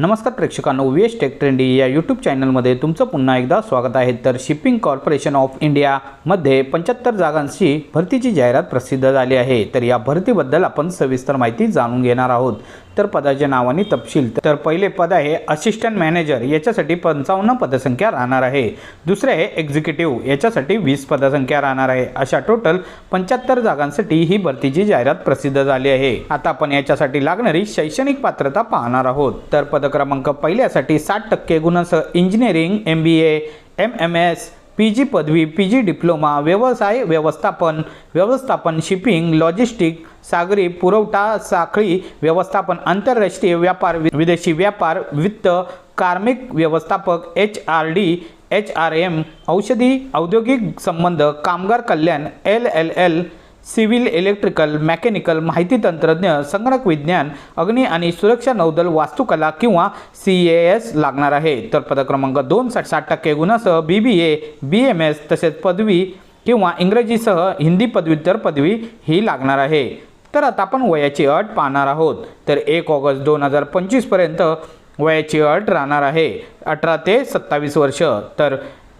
नमस्कार प्रेक्षकांनो west tech trendy या यूट्यूब चॅनलमध्ये तुमचं पुन्हा एकदा स्वागत आहे. तर शिपिंग कॉर्पोरेशन ऑफ इंडियामध्ये पंच्याहत्तर जागांची भरतीची जाहिरात प्रसिद्ध झाली आहे. तर या भरतीबद्दल आपण सविस्तर माहिती जाणून घेणार आहोत. तर पदाच्या नावाने तपशील. तर पहिले पद आहे असिस्टंट मॅनेजर याच्यासाठी पंचावन्न पदसंख्या राहणार आहे. दुसरे आहे एक्झिक्युटिव्ह याच्यासाठी वीस पदसंख्या राहणार आहे. अशा टोटल पंच्याहत्तर जागांसाठी ही भरतीची जाहिरात प्रसिद्ध झाली आहे. आता आपण याच्यासाठी लागणारी शैक्षणिक पात्रता पाहणार आहोत. तर पद क्रमांक पहिल्यासाठी साठ टक्के गुणांसह engineering M B A M M S P G पदवी पी जी डिप्लोमा व्यवसाय व्यवस्थापन व्यवस्थापन शिपिंग लॉजिस्टिक सागरी पुरवठा साखळी व्यवस्थापन आंतरराष्ट्रीय व्यापार वि- विदेशी व्यापार वित्त कार्मिक व्यवस्थापक H R D H R M औषधी औद्योगिक संबंध कामगार कल्याण L L L civil electrical mechanical माहिती तंत्रज्ञ संगणक विज्ञान अग्नी आणि सुरक्षा नौदल वास्तुकला किंवा सी ए एस लागणार आहे. तर पदक्रमांक दोन साठ साठ टक्के गुणासह बी बी ए बी एम एस तसेच पदवी किंवा इंग्रजीसह हिंदी पदव्युत्तर पदवी ही लागणार आहे. तर आता आपण वयाची अट पाहणार आहोत. तर एक ऑगस्ट दोन हजार पंचवीसपर्यंत वयाची अट राहणार आहे. अठरा ते सत्तावीस वर्ष. तर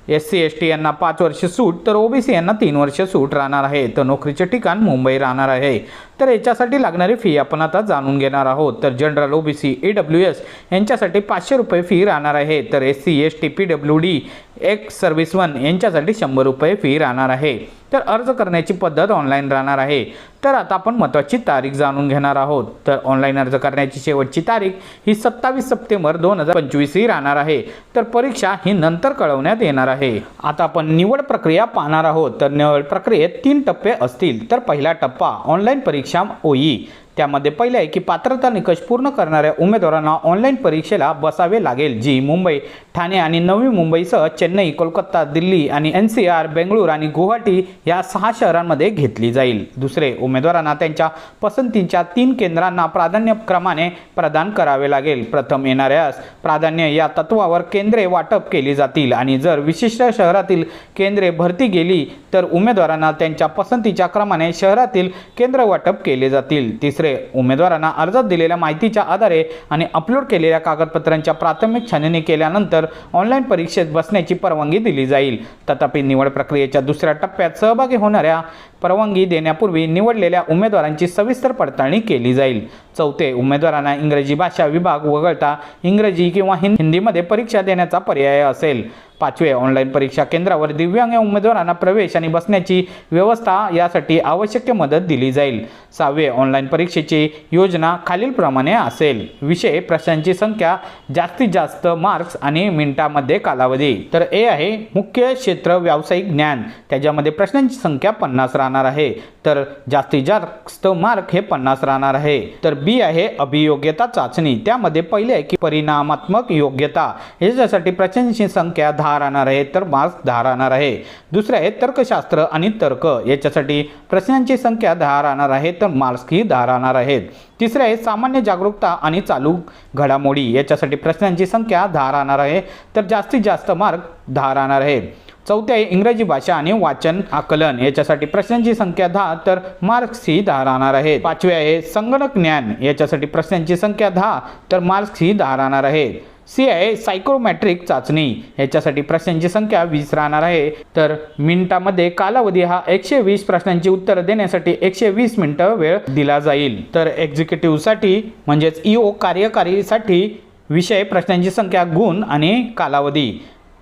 एस सी एस टी यांना पाच वर्ष सूट तर ओबीसी यांना तीन वर्ष सूट राहणार आहे. तर नोकरीचे ठिकाण मुंबई राहणार आहे. तर याच्यासाठी लागणारी फी आपण आता जाणून घेणार आहोत. तर general OBC E W S यांच्यासाठी पाचशे रुपये फी राहणार आहे. तर S C S T P W D ex serviceman यांच्यासाठी शंभर रुपये फी राहणार आहे. तर अर्ज करण्याची पद्धत ऑनलाईन राहणार आहे. तर आता आपण महत्त्वाची तारीख जाणून घेणार आहोत. तर ऑनलाईन अर्ज करण्याची शेवटची तारीख ही सत्तावीस सप्टेंबर दोन हजार पंचवीस ही राहणार आहे. तर परीक्षा ही नंतर कळवण्यात येणार आहे. आता आपण निवड प्रक्रिया पाहणार आहोत. तर निवड प्रक्रियेत तीन टप्पे असतील. तर पहिला टप्पा ऑनलाईन परीक्षा ओई त्यामध्ये पहिले आहे की पात्रता निकष पूर्ण करणाऱ्या उमेदवारांना ऑनलाईन परीक्षेला बसावे लागेल जी मुंबई ठाणे आणि नवी मुंबईसह चेन्नई कोलकाता दिल्ली आणि एन सी आर बेंगळूर आणि गुवाहाटी या सहा शहरांमध्ये घेतली जाईल. दुसरे उमेदवारांना त्यांच्या पसंतीच्या तीन केंद्रांना प्राधान्यक्रमाने प्रदान करावे लागेल. प्रथम येणाऱ्यास प्राधान्य या तत्वावर केंद्रे वाटप केली जातील आणि जर विशिष्ट शहरातील केंद्रे भरती गेली तर उमेदवारांना त्यांच्या पसंतीच्या क्रमाने शहरातील केंद्र वाटप केले जातील. तिसरे उमेदवारांना अर्जात दिलेल्या माहितीच्या आधारे आणि अपलोड केलेल्या कागदपत्रांच्या प्राथमिक छाननी केल्यानंतर ऑनलाईन परीक्षेत बसण्याची परवानगी दिली जाईल. तथापि निवड प्रक्रियेच्या दुसऱ्या टप्प्यात सहभागी होणाऱ्या परवानगी देण्यापूर्वी निवडलेल्या उमेदवारांची सविस्तर पडताळणी केली जाईल. चौथे उमेदवारांना इंग्रजी भाषा विभाग वगळता इंग्रजी किंवा हिंदीमध्ये परीक्षा देण्याचा पर्याय असेल. पाचवे ऑनलाईन परीक्षा केंद्रावर दिव्यांग उमेदवारांना प्रवेश आणि बसण्याची व्यवस्था यासाठी आवश्यक मदत दिली जाईल. सहावे ऑनलाईन परीक्षेची योजना खालीलप्रमाणे असेल. विषय प्रश्नांची संख्या जास्तीत जास्त मार्क्स आणि मिनिटामध्ये कालावधी. तर ए आहे मुख्य क्षेत्र व्यावसायिक ज्ञान. त्याच्यामध्ये प्रश्नांची संख्या पन्नास राहणार आहे. तर जास्तीत जास्त मार्क हे पन्नास राहणार आहे. तर बी आहे अभियोग्यता चाचणी. त्यामध्ये पहिले आहे की परिणामात्मक योग्यता. याच्यासाठी प्रश्नांची संख्या दहा राहणार आहे तर मार्क्स दहा राहणार आहे. दुसरे आहे तर्कशास्त्र आणि तर्क. याच्यासाठी प्रश्नांची संख्या दहा राहणार आहे तर मार्क्सही दहा राहणार आहेत. तिसरे आहे सामान्य जागरूकता आणि चालू घडामोडी. याच्यासाठी प्रश्नांची संख्या दहा राहणार आहे तर जास्तीत जास्त मार्क दहा राहणार आहे चौथे आहे इंग्रजी भाषा आणि वाचन आकलन. याच्यासाठी प्रश्नांची संख्या दहा तर मार्क्स ही दहा राहणार आहे पाचवे आहे संगणक ज्ञान. याच्यासाठी प्रश्नांची संख्या दहा तर मार्क्स ही दहा राहणार आहे सी आहे सायकोमॅट्रिक चाचणी. याच्यासाठी प्रश्नांची संख्या वीस राहणार आहे. तर मिनिटामध्ये कालावधी हा एकशे वीस प्रश्नांची उत्तरं देण्यासाठी एकशे वीस मिनिटं वेळ दिला जाईल. तर एक्झिक्युटिव्हसाठी म्हणजेच ई ओ कार्यकारीसाठी विषय प्रश्नांची संख्या गुण आणि कालावधी.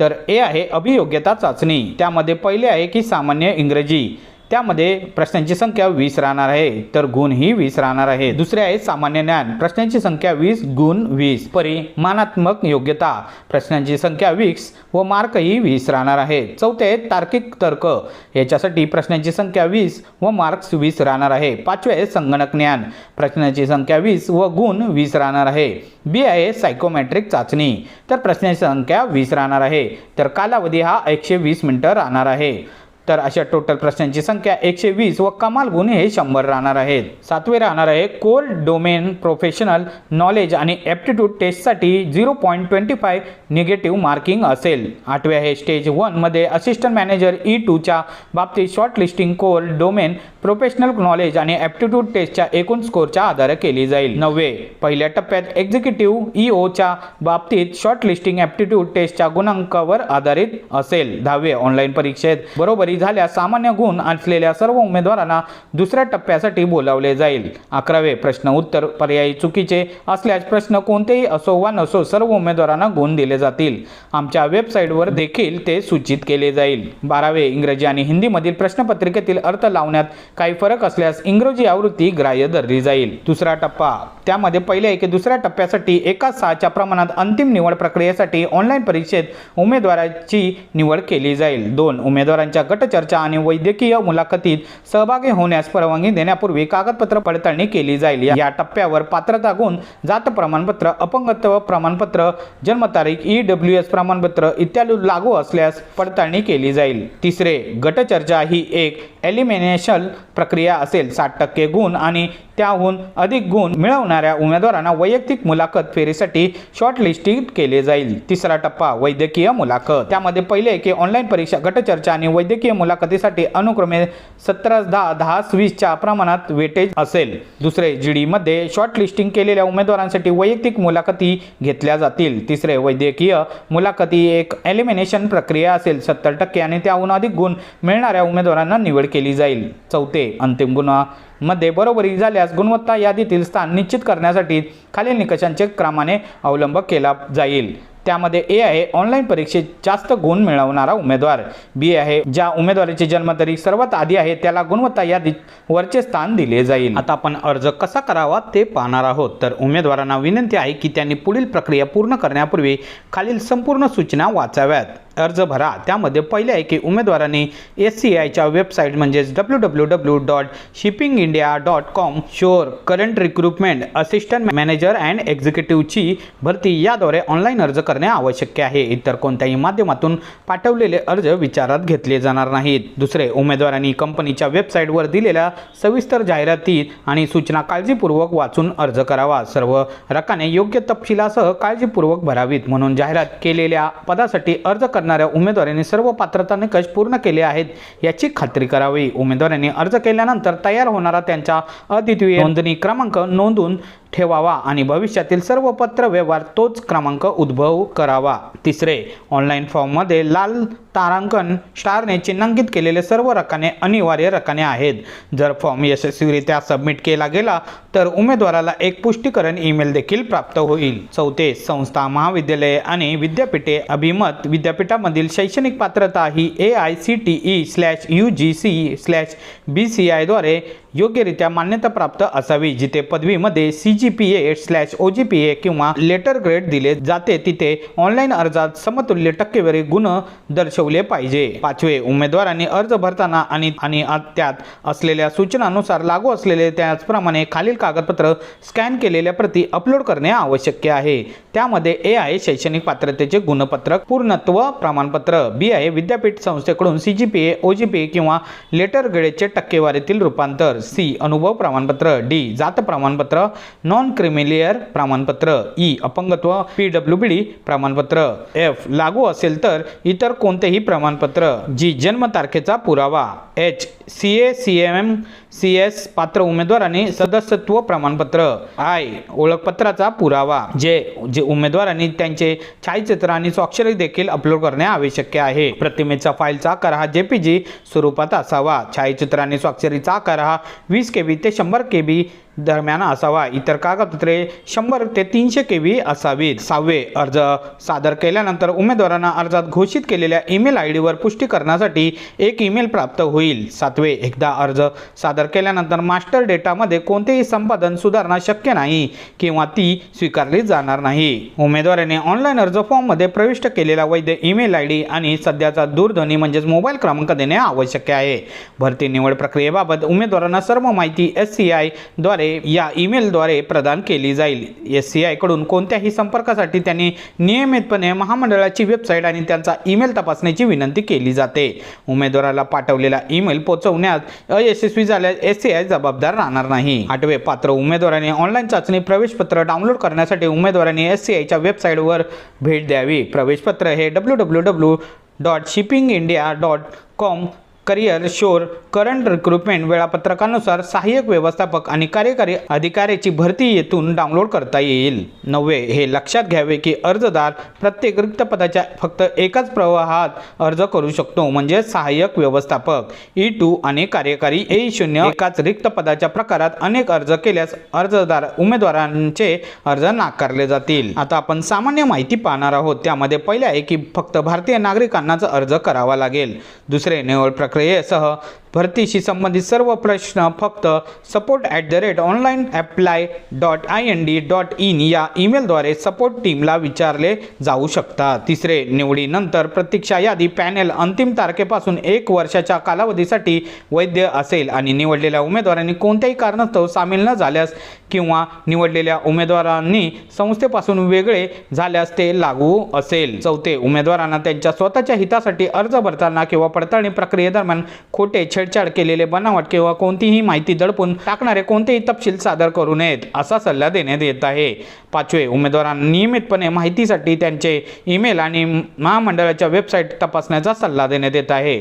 तर ए आहे अभियोग्यता चाचणी. त्यामध्ये पहिले आहे की सामान्य इंग्रजी. त्यामध्ये प्रश्नांची संख्या वीस राहणार आहे तर गुण ही वीस राहणार आहे. दुसरे आहे सामान्य ज्ञान. प्रश्नांची संख्या वीस गुण वीस. परिमाणात्मक योग्यता. प्रश्नांची संख्या वीस व मार्क ही वीस राहणार आहे. चौथे आहे तार्किक तर्क. याच्यासाठी प्रश्नांची संख्या वीस व मार्क्स वीस राहणार आहे. पाचवे आहे संगणक ज्ञान. प्रश्नांची संख्या वीस व गुण वीस राहणार आहे. बी आहे सायकोमॅट्रिक चाचणी. तर प्रश्नांची संख्या वीस राहणार आहे. तर कालावधी हा एकशे वीस मिनटं राहणार आहे. तर अशा टोटल प्रश्नांची संख्या एकशे वीस व कमाल गुन्हे हे शंभर राहणार आहेत. सातवे राहणार आहे कोर डोमेन प्रोफेशनल नॉलेज आणि ॲप्टिट्यूड टेस्टसाठी zero point twenty five negative marking असेल. आठवे आहे स्टेज वनमध्ये असिस्टंट मॅनेजर ई टूच्या बाबतीत shortlisting core domain professional knowledge आणि ॲप्टिट्यूड टेस्टच्या एकूण स्कोरच्या आधारे केली जाईल. नववे पहिल्या टप्प्यात एक्झिक्युटिव्ह ईओच्या बाबतीत शॉर्टलिस्टिंग ॲप्टिट्यूड टेस्टच्या गुणांकावर आधारित असेल. दहावे ऑनलाईन परीक्षेत बरोबरी झाल्यास सामान्य गुण असलेल्या सर्व उमेदवारांना दुसऱ्या टप्प्यासाठी बोलावले जाईल. अकरावे प्रश्न उत्तर पर्यायी चुकीचे असल्यास प्रश्न कोणतेही असो वा नसो सर्व उमेदवारांना गुण दिले जातील. आमच्या वेबसाईटवर देखील ते सूचित केले जाईल. बारावे इंग्रजी आणि हिंदीमधील प्रश्नपत्रिकेतील अर्थ लावण्यात काही फरक असल्यास इंग्रजी आवृत्ती ग्राह्य धरली जाईल. दुसरा टप्पा. त्यामध्ये पहिल्या एके दुसऱ्या टप्प्यासाठी एका सहाच्या प्रमाणात अंतिम निवड प्रक्रियेसाठी ऑनलाईन परीक्षेत उमेदवाराची निवड केली जाईल. दोन उमेदवारांच्या गटचर्चा आणि वैद्यकीय मुलाखतीत सहभागी होण्यास परवानगी देण्यापूर्वी कागदपत्र पडताळणी केली जाईल. या- या टप्प्यावर पात्रता गुण जात प्रमाणपत्र अपंगत्व प्रमाणपत्र जन्मतारीख ई डब्ल्यू एस प्रमाणपत्र इत्यादी लागू असल्यास पडताळणी केली जाईल. तिसरे गटचर्चा ही एक एलिमिनेशन प्रक्रिया असेल साठ टक्के गुण आणि त्याहून अधिक गुण मिळवणाऱ्या उमेदवारांना वैयक्तिक मुलाखत फेरीसाठी शॉर्टलिस्टिंग केले जाईल. तिसरा टप्पा वैद्यकीय मुलाखत. त्यामध्ये पहिले की ऑनलाईन परीक्षा गटचर्चा आणि वैद्यकीय मुलाखतीसाठी अनुक्रमे सतरा दहा दहा वीसच्या प्रमाणात वेटेज असेल. दुसरे जी डीमध्ये शॉर्टलिस्टिंग केलेल्या उमेदवारांसाठी वैयक्तिक मुलाखती घेतल्या जातील. तिसरे वैद्यकीय मुलाखती एक एलिमिनेशन प्रक्रिया असेल. सत्तर टक्के आणि त्याहून अधिक गुण मिळणाऱ्या उमेदवारांना निवड केली जाईल. चौथे अंतिम मध्ये बरोबरी झाल्यास गुणवत्ता यादीतील स्थान निश्चित करण्यासाठी खालील निकषांचे क्रमाने अवलंब केला जाईल. त्यामध्ये ए आहे ऑनलाईन परीक्षेत जास्त गुण मिळवणारा उमेदवार. बी आहे ज्या उमेदवाराची जन्मतारीख सर्वात आधी आहे त्याला गुणवत्ता यादीत वरचे स्थान दिले जाईल. आता आपण अर्ज कसा करावा ते पाहणार आहोत. तर उमेदवारांना विनंती आहे की त्यांनी पुढील प्रक्रिया पूर्ण करण्यापूर्वी खालील संपूर्ण सूचना वाचाव्यात. अर्ज भरा. त्यामध्ये पहिले आहे की उमेदवारांनी एस सी आयच्या वेबसाईट म्हणजेच W W W dot shipping India dot com shore current recruitment assistant manager and एक्झिक्युटिव्हची भरती याद्वारे ऑनलाईन अर्ज करणे आवश्यक आहे. इतर कोणत्याही माध्यमातून पाठवलेले अर्ज विचारात घेतले जाणार नाहीत. दुसरे उमेदवारांनी कंपनीच्या वेबसाईटवर दिलेल्या सविस्तर जाहिराती आणि सूचना काळजीपूर्वक वाचून अर्ज करावा. सर्व रकाने योग्य तपशिलासह काळजीपूर्वक भरावीत म्हणून जाहिरात केलेल्या पदासाठी अर्ज करणाऱ्या उमेदवारांनी सर्व पात्रता निकष पूर्ण केले आहेत याची खात्री करावी. उमेदवारांनी अर्ज केल्यानंतर तयार होणारा त्यांचा अद्वितीय नोंदणी क्रमांक नोंदवून ठेवावा आणि भविष्यातील सर्व पत्र व्यवहार तोच क्रमांक उद्भव करावा. तिसरे ऑनलाईन फॉर्ममध्ये लाल तारांकन स्टारने चिन्हांकित केलेले सर्व रकाने अनिवार्य रकाने आहेत. जर फॉर्म यशस्वीरित्या सबमिट केला गेला तर उमेदवाराला एक पुष्टीकरण ईमेल देखील प्राप्त होईल. चौथे संस्था महाविद्यालये आणि विद्यापीठे अभिमत विद्यापीठामधील शैक्षणिक पात्रता ही A I C T E slash U G C slash B C आयद्वारे योग्यरित्या मान्यता प्राप्त असावी जिथे पदवीमध्ये C G P A slash O G P A किंवा लेटर ग्रेड दिले जाते तिथे ऑनलाईन अर्जात समतुल्य टक्केवारी गुण दर्शवले पाहिजे. पाचवे उमेदवारांनी अर्ज भरताना आणि आणि त्यात असलेल्या सूचनानुसार लागू असलेले त्याचप्रमाणे खालील कागदपत्र स्कॅन केलेल्या प्रती अपलोड करणे आवश्यक आहे. त्यामध्ये ए आहे शैक्षणिक पात्रतेचे गुणपत्रक पूर्णत्व प्रमाणपत्र बी आहे विद्यापीठ संस्थेकडून C G P A O G P A किंवा लेटर ग्रेडचे टक्केवारीतील रूपांतर सी अनुभव प्रमाणपत्र डी जात प्रमाणपत्र नॉन क्रिमिलियर प्रमाणपत्र ई अपंगत्व पी डब्ल्यू बी डी प्रमाणपत्र एफ लागू असेल तर इतर कोणतेही प्रमाणपत्र जी जन्मतारखेचा पुरावा H C A C M M C S पात्र उमेदवारांनी सदस्यत्व प्रमाणपत्र. आय. ओळखपत्राचा पुरावा. जे जे उमेदवारांनी त्यांचे छायाचित्र आणि स्वाक्षरी देखील अपलोड करणे आवश्यक आहे. प्रतिमेचा फाईलचा आकार हा जेपीजी स्वरूपात असावा. छायाचित्र आणि स्वाक्षरीचा आकार हा वीस के बी ते शंभर के बी दरम्यान असावा. इतर कागदपत्रे शंभर ते तीनशे के बी असावीत. सहावे अर्ज सादर केल्यानंतर उमेदवारांना अर्जात घोषित केलेल्या ईमेल आय डीवर पुष्टी करण्यासाठी एक ईमेल प्राप्त होईल. सातवे एकदा अर्ज सादर केल्यानंतर मास्टर डेटामध्ये कोणतेही संपादन सुधारणा शक्य नाही किंवा ती स्वीकारली जाणार नाही. उमेदवाराने ऑनलाईन अर्ज फॉर्ममध्ये प्रविष्ट केलेला वैध ईमेल आय डी आणि सध्याचा दूरध्वनी म्हणजेच मोबाईल क्रमांक देणे आवश्यक आहे. भरती निवड प्रक्रियेबाबत उमेदवारांना सर्व माहिती एस सी आयद्वारे या ईमेलद्वारे प्रदान केली जाईल. एस सी आयकडून कोणत्याही संपर्कासाठी त्यांनी नियमितपणे महामंडळाची वेबसाईट आणि त्यांचा ईमेल तपासण्याची विनंती केली जाते. उमेदवाराला पाठवलेला ईमेल पोहोचवण्यात अयशस्वी झाल्यास एस सी आय जबाबदार राहणार नाही. आठवे पात्र उमेदवारांनी ऑनलाईन चाचणी प्रवेशपत्र डाउनलोड करण्यासाठी उमेदवारांनी एस सी आयच्या वेबसाईटवर भेट द्यावी. प्रवेशपत्र हे W W W dot shipping India dot com career shore current recruitment वेळापत्रकानुसार सहाय्यक व्यवस्थापक आणि कार्यकारी अधिकाऱ्याची भरती येथून डाउनलोड करता येईल. नववे हे लक्षात घ्यावे की अर्जदार प्रत्येक रिक्त पदाच्या फक्त एकाच प्रवाहात अर्ज करू शकतो म्हणजे सहाय्यक व्यवस्थापक. E ई टू आणि कार्यकारी ए शून्य एकाच रिक्त पदाच्या प्रकारात अनेक अर्ज केल्यास अर्जदार उमेदवारांचे अर्ज नाकारले जातील. आता आपण सामान्य माहिती पाहणार आहोत. त्यामध्ये पहिले आहे की फक्त भारतीय नागरिकांनाच अर्ज करावा लागेल. दुसरे निवड प्रक्रियेसह भरतीशी संबंधित सर्व प्रश्न फक्त support at the rate online apply dot I N D dot in या ईमेलद्वारे सपोर्ट टीमला विचारले जाऊ शकतात. तिसरे निवडीनंतर प्रतीक्षा यादी पॅनेल अंतिम तारखेपासून एक वर्षाच्या कालावधीसाठी वैध असेल आणि निवडलेल्या उमेदवारांनी कोणत्याही कारणास्तव सामील न झाल्यास किंवा निवडलेल्या उमेदवारांनी संस्थेपासून वेगळे झाल्यास ते लागू असेल. चौथे उमेदवारांना त्यांच्या स्वतःच्या हितासाठी अर्ज भरताना किंवा पडताळणी प्रक्रियेदरम्यान खोटे छेडछाड केलेले बनावट किंवा कोणतीही माहिती दडपून टाकणारे कोणतेही तपशील सादर करू नयेत असा सल्ला देण्यात येत आहे. पाचवे उमेदवारांना नियमितपणे माहितीसाठी त्यांचे ईमेल आणि महामंडळाच्या वेबसाईट तपासण्याचा सल्ला देण्यात येत आहे.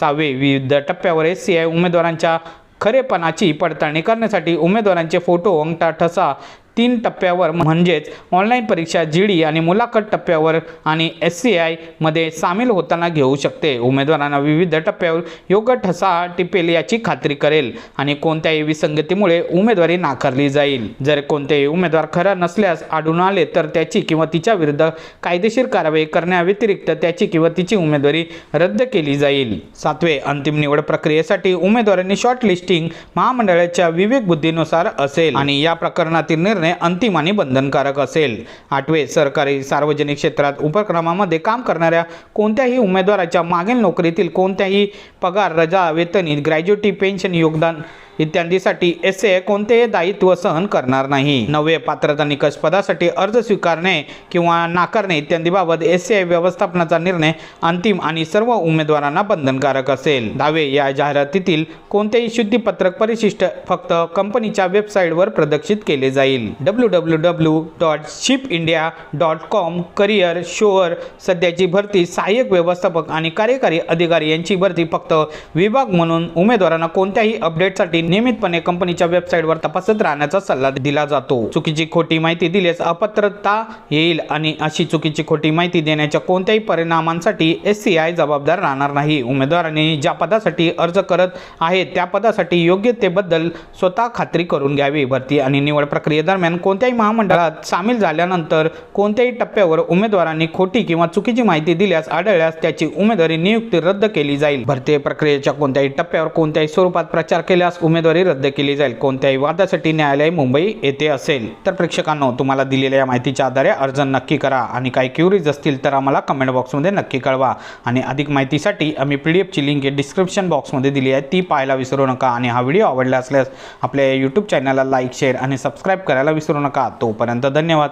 सहावे विविध टप्प्यावर एस सी आय उमेदवारांच्या खरेपणाची पडताळणी करण्यासाठी उमेदवारांचे फोटो अंगठा ठसा तीन टप्प्यावर म्हणजेच ऑनलाईन परीक्षा जी डी आणि मुलाखत टप्प्यावर आणि एस सी आयमध्ये सामील होताना घेऊ शकते. उमेदवारांना विविध टप्प्यावर योग्य ठसा टिपेल याची खात्री करेल आणि कोणत्याही विसंगतीमुळे उमेदवारी नाकारली जाईल. जर कोणतेही उमेदवार खरा नसल्यास आढळून आले तर त्याची किंवा तिच्या विरुद्ध कायदेशीर कारवाई करण्याव्यतिरिक्त त्याची किंवा तिची उमेदवारी रद्द केली जाईल. सातवे अंतिम निवड प्रक्रियेसाठी उमेदवारांनी शॉर्ट लिस्टिंग महामंडळाच्या विवेक बुद्धीनुसार असेल आणि या प्रकरणातील निर्णय अंतिम आणि बंधनकारक असेल. आठवे सरकारी सार्वजनिक क्षेत्रात उपक्रमामध्ये काम करणाऱ्या कोणत्याही उमेदवाराच्या मागील नोकरीतील कोणत्याही पगार रजा वेतन ग्रॅज्युटी पेन्शन योगदान इत्यादीसाठी एस ए कोणतेही दायित्व सहन करणार नाही. नववे पात्रता निकष पदासाठी अर्ज स्वीकारणे किंवा नाकारणे इत्यादीबाबत एस ए व्यवस्थापनाचा निर्णय अंतिम आणि सर्व उमेदवारांना बंधनकारक असेल. दहावे या जाहिरातीतील कोणतेही शुद्धीपत्रक परिशिष्ट फक्त कंपनीच्या वेबसाईटवर प्रदर्शित केले जाईल. W W W dot ship India dot com career shore सध्याची भरती सहाय्यक व्यवस्थापक आणि कार्यकारी अधिकारी यांची भरती फक्त विभाग म्हणून उमेदवारांना कोणत्याही अपडेटसाठी नियमितपणे कंपनीच्या वेबसाईटवर तपासत राहण्याचा सल्ला दिला जातो. चुकीची खोटी माहिती दिल्यास अपात्रता येईल आणि अशी चुकीची खोटी माहिती देण्याच्या कोणत्याही परिणामांसाठी एस सी आय जबाबदार राहणार नाही. उमेदवारांनी ज्या पदासाठी अर्ज करत आहेत त्या पदासाठी योग्यतेबद्दल स्वतः खात्री करून घ्यावी. भरती आणि निवड प्रक्रियेदरम्यान कोणत्याही महामंडळात सामील झाल्यानंतर कोणत्याही टप्प्यावर उमेदवारांनी खोटी किंवा चुकीची माहिती दिल्यास आढळल्यास त्याची उमेदवारी नियुक्ती रद्द केली जाईल. भरती प्रक्रियेच्या कोणत्याही टप्प्यावर कोणत्याही स्वरूपात प्रचार केल्यास उमेदवारी रद्द केली जाईल. कोणत्याही वादासाठी न्यायालय मुंबई येथे असेल. तर प्रेक्षकांनो तुम्हाला दिलेल्या या माहितीच्या आधारे अर्ज नक्की करा. आणि काही क्युरीज असतील तर आम्हाला कमेंट बॉक्समध्ये नक्की कळवा. आणि अधिक माहितीसाठी आम्ही पी डी एफची लिंक डिस्क्रिप्शन बॉक्समध्ये दिली आहे. ती पाहायला विसरू नका. आणि हा व्हिडिओ आवडला असल्यास आपल्या यूट्यूब चॅनलला लाईक शेअर आणि सबस्क्राईब करायला विसरू नका. तोपर्यंत धन्यवाद.